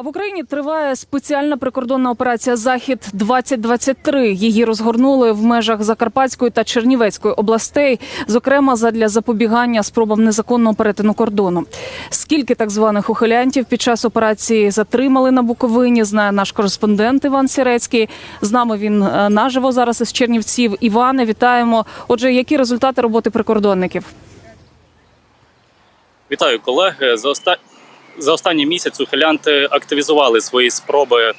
А в Україні триває спеціальна прикордонна операція Захід 2023 Її розгорнули в межах Закарпатської та Чернівецької областей, зокрема задля запобігання спробам незаконного перетину кордону. Скільки так званих ухилянтів під час операції затримали на Буковині? Знає наш кореспондент Іван Сірецький. З нами він е, наживо зараз із Чернівців. Іване, вітаємо. Отже, які результати роботи прикордонників? Вітаю колеги. За оста... за останній місяць ухилянти активізували свої спроби.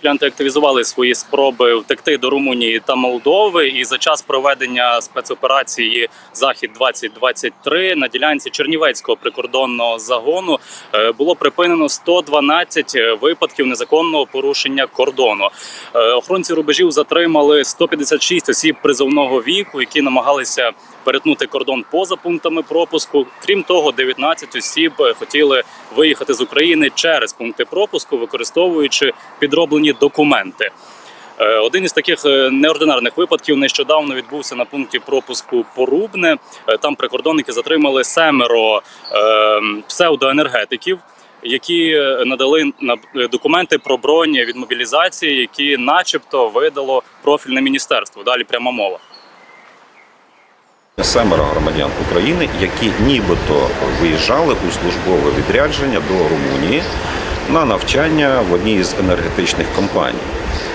Ухилянти активізували свої спроби втекти до Румунії та Молдови. І за час проведення спецоперації Захід 2023 на ділянці Чернівецького прикордонного загону е, було припинено 112 випадків незаконного порушення кордону. Е, Охоронці рубежів затримали 156 осіб призовного віку, які намагалися перетнути кордон поза пунктами пропуску. Крім того, 19 осіб хотіли виїхати з України через пункти пропуску, використовуючи підроблені документи. Е, Один із таких е, неординарних випадків нещодавно відбувся на пункті пропуску Порубне. Е, Там прикордонники затримали семеро псевдоенергетиків, які надали на- документи про бронь від мобілізації, які, начебто, видало профільне міністерство. Далі пряма мова. Семеро громадян України, які нібито виїжджали у службове відрядження до Румунії на навчання в одній із енергетичних компаній.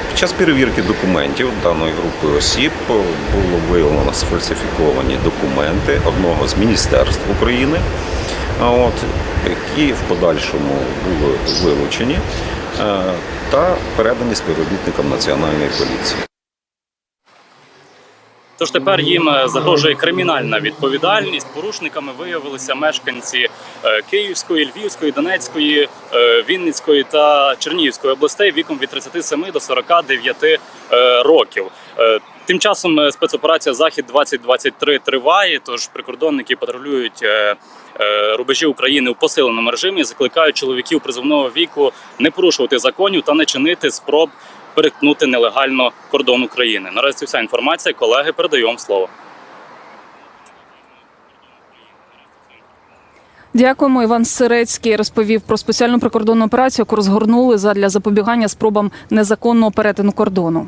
Під час перевірки документів даної групи осіб було виявлено сфальсифіковані документи одного з міністерств України, от, які в подальшому були вилучені е, та передані співробітникам Національної поліції. Тож тепер їм е, загрожує кримінальна відповідальність. Порушниками виявилися мешканці е, Київської, Львівської, Донецької, е, Вінницької та Чернігівської областей віком від 37 до 49 е, років. Тим часом спецоперація Захід 2023 триває. Тож прикордонники патрулюють рубежі України у посиленому режимі. Закликають чоловіків призовного віку не порушувати законів та не чинити спроб перетнути нелегально кордон України. Наразі вся інформація. Колеги, передаю вам слово. Дякуємо. Іван Сирецький розповів про спеціальну прикордонну операцію, яку розгорнули задля запобігання спробам незаконного перетину кордону.